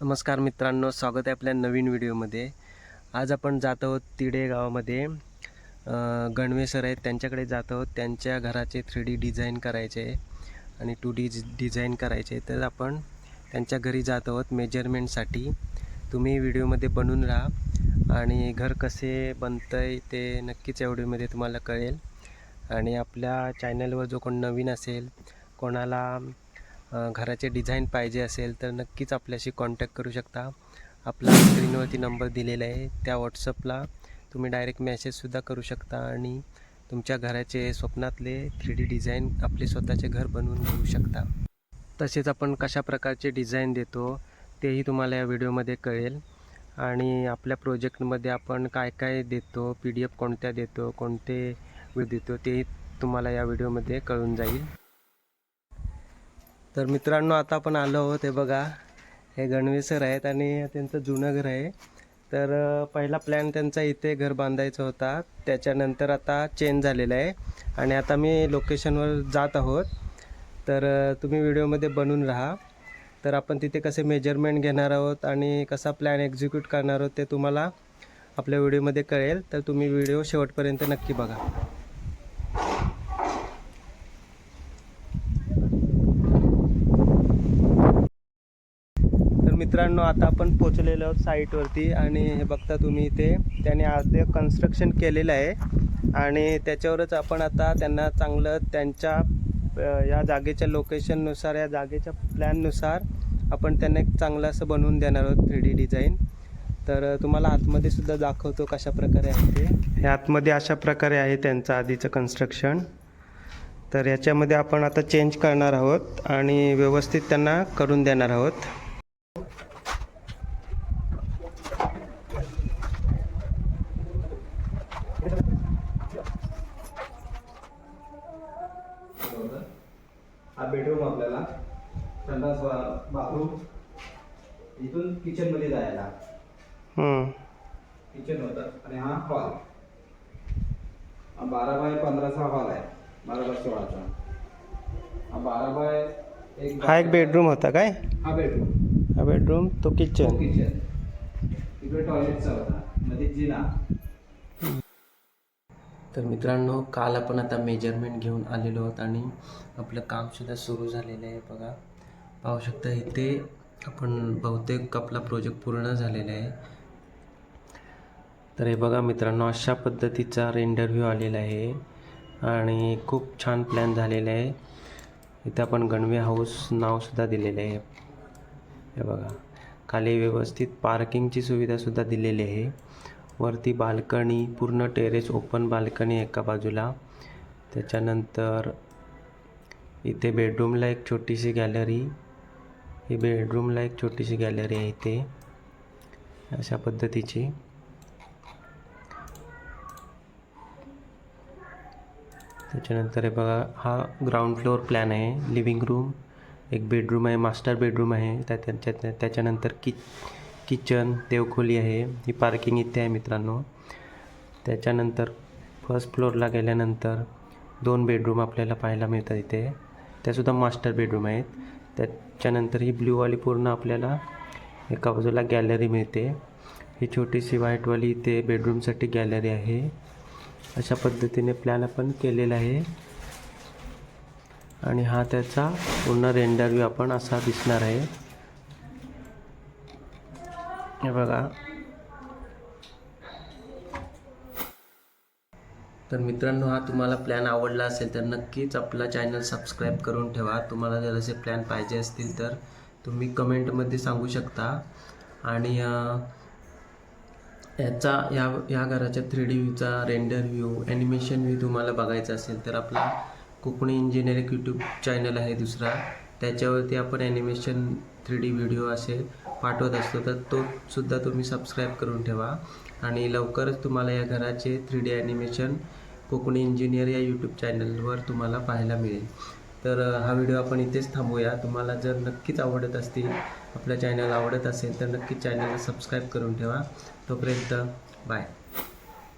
नमस्कार मित्रांनो स्वागत आहे आपल्या नवीन व्हिडिओमध्ये. आज आपण जात आहोत तिडे गावामध्ये. गणवे सर आहेत त्यांच्याकडे जात आहोत. त्यांच्या घराचे थ्री डी डिझाईन करायचे आणि टू डी डिझाईन करायचे तर आपण त्यांच्या घरी जात आहोत मेजरमेंटसाठी तुम्ही व्हिडिओमध्ये बनून राहा आणि घर कसे बनतं आहे ते नक्कीच या व्हिडिओमध्ये तुम्हाला कळेल. आणि आपल्या चॅनलवर जो कोण नवीन असेल कोणाला घराचे डिझाईन पाहिजे असेल तर नक्कीच आपल्याशी कॉन्टॅक्ट करू शकता. आपला स्क्रीनवरती नंबर दिलेला आहे. त्या व्हॉट्सअपला तुम्ही डायरेक्ट मेसेजसुद्धा करू शकता आणि तुमच्या घराचे स्वप्नातले थ्री डी डिझाईन आपले स्वतःचे घर बनवून घेऊ शकता. तसेच आपण कशा प्रकारचे डिझाईन देतो तेही तुम्हाला या व्हिडिओमध्ये कळेल. आणि आपल्या प्रोजेक्टमध्ये आपण काय काय देतो पी डी एफ कोणत्या देतो कोणते देतो तेही तुम्हाला या व्हिडिओमध्ये कळून जाईल. तर मित्रांनो आता आपण आलो आहोत हे बघा. हे गणवेसर आहेत आणि त्यांचं जुनं घर आहे. तर पहिला प्लॅन त्यांचा इथे घर बांधायचा होता. त्याच्यानंतर आता चेंज झालेला आहे. आणि आता मी लोकेशनवर जात आहोत. तर तुम्ही व्हिडिओमध्ये बनून राहा. तर आपण तिथे कसे मेजरमेंट घेणार आहोत आणि कसा प्लॅन एक्झिक्यूट करणार आहोत ते तुम्हाला आपल्या व्हिडिओमध्ये कळेल. तर तुम्ही व्हिडिओ शेवटपर्यंत नक्की बघा. तर मित्रांनो आता आपण पोचलेलो आहोत साईटवरती आणि हे बघता तुम्ही इथे त्याने अर्धे कन्स्ट्रक्शन केलेलं आहे. आणि त्याच्यावरच आपण आता त्यांना चांगलं त्यांच्या या जागेच्या लोकेशननुसार या जागेच्या प्लॅननुसार आपण त्यांना एक चांगलं असं बनवून देणार आहोत थ्री डी डिझाईन तर तुम्हाला आतमध्ये सुद्धा दाखवतो कशा प्रकारे आहे ते. हे आतमध्ये अशा प्रकारे आहे त्यांचं आधीचं कन्स्ट्रक्शन तर याच्यामध्ये आपण आता चेंज करणार आहोत आणि व्यवस्थित त्यांना करून देणार आहोत. बेडरूम आपल्याला. संडास बाथरूम इथून किचनमध्ये जायला. किचन होतं. आणि हा हॉल बारा बाय पंधराचा हॉल आहे. बारा बाय सोळाचा. हा बारा बाय एक हा एक बेडरूम होता काय? हा बेडरूम हा बेडरूम तो तो किचन किचन इकडे टॉयलेटचा होता. मध्ये जिना. तर मित्रांनो काल आपण आता मेजरमेंट घेऊन आलेलो आहोत आणि आपलं कामसुद्धा सुरू झालेलं आहे बघा. पाहू शकता इथे आपण बहुतेक आपला प्रोजेक्ट पूर्ण झालेला आहे. तर हे बघा मित्रांनो अशा पद्धतीचा इंटरव्ह्यू आलेला आहे आणि खूप छान प्लॅन झालेला आहे. इथे आपण गणवे हाऊस नावसुद्धा दिलेलं आहे. हे बघा खाली व्यवस्थित पार्किंगची सुविधासुद्धा दिलेली आहे. वरती बाल्कनी पूर्ण टेरेस ओपन बाल्कनी एका बाजूला. त्याच्यानंतर इथे बेडरूमला एक छोटीशी गॅलरी. ही बेडरूमला एक छोटीशी गॅलरी आहे इथे अशा पद्धतीची. त्याच्यानंतर हे बघा हा ग्राउंड फ्लोअर प्लॅन आहे लिव्हिंग रूम. एक बेडरूम आहे मास्टर बेडरूम आहे. त्या त्याच्या त्याच्यानंतर किच किचन देवखोली आहे. ही पार्किंग इथे आहे मित्रांनो. त्याच्यानंतर फर्स्ट फ्लोअरला गेल्यानंतर दोन बेडरूम आपल्याला पाहायला मिळतात इथे. त्यासुद्धा मास्टर बेडरूम आहेत. त्याच्यानंतर ही ब्ल्यूवाली पूर्ण आपल्याला एका बाजूला गॅलरी मिळते. ही छोटीशी व्हाईटवाली इथे बेडरूमसाठी गॅलरी आहे. अशा पद्धतीने प्लॅन आपण केलेला आहे. आणि हा त्याचा पूर्ण रेंडर व्यू आपण असा दिसणार आहे. हे बघा तर मित्रांनो हा तुम्हाला प्लॅन आवडला असेल तर नक्कीच आपला चॅनल सबस्क्राईब करून ठेवा. तुम्हाला जर असे प्लॅन पाहिजे असतील तर तुम्ही कमेंटमध्ये सांगू शकता. आणि याचा या या घराच्या थ्री डी व्ह्यूचा रेंडर व्ह्यू ॲनिमेशन व्ह्यू तुम्हाला बघायचा असेल तर आपला कोकणी इंजिनिअरिंग यूट्यूब चॅनल आहे दुसरा. त्याच्यावरती आपण ॲनिमेशन थ्री डी व्हिडिओ असे पाठवत असतो तर तो सुद्धा तुम्ही सबस्क्राईब करून ठेवा. आणि लवकरच तुम्हाला या घराचे three D animation Konkani engineer या यूट्यूब चॅनलवर तुम्हाला पाहायला मिळेल. तर हा व्हिडिओ आपण इथेच थांबूया. तुम्हाला जर नक्कीच आवडत असतील आपल्या चॅनल आवडत असेल तर नक्कीच चॅनलला सबस्क्राईब करून ठेवा. तोपर्यंत बाय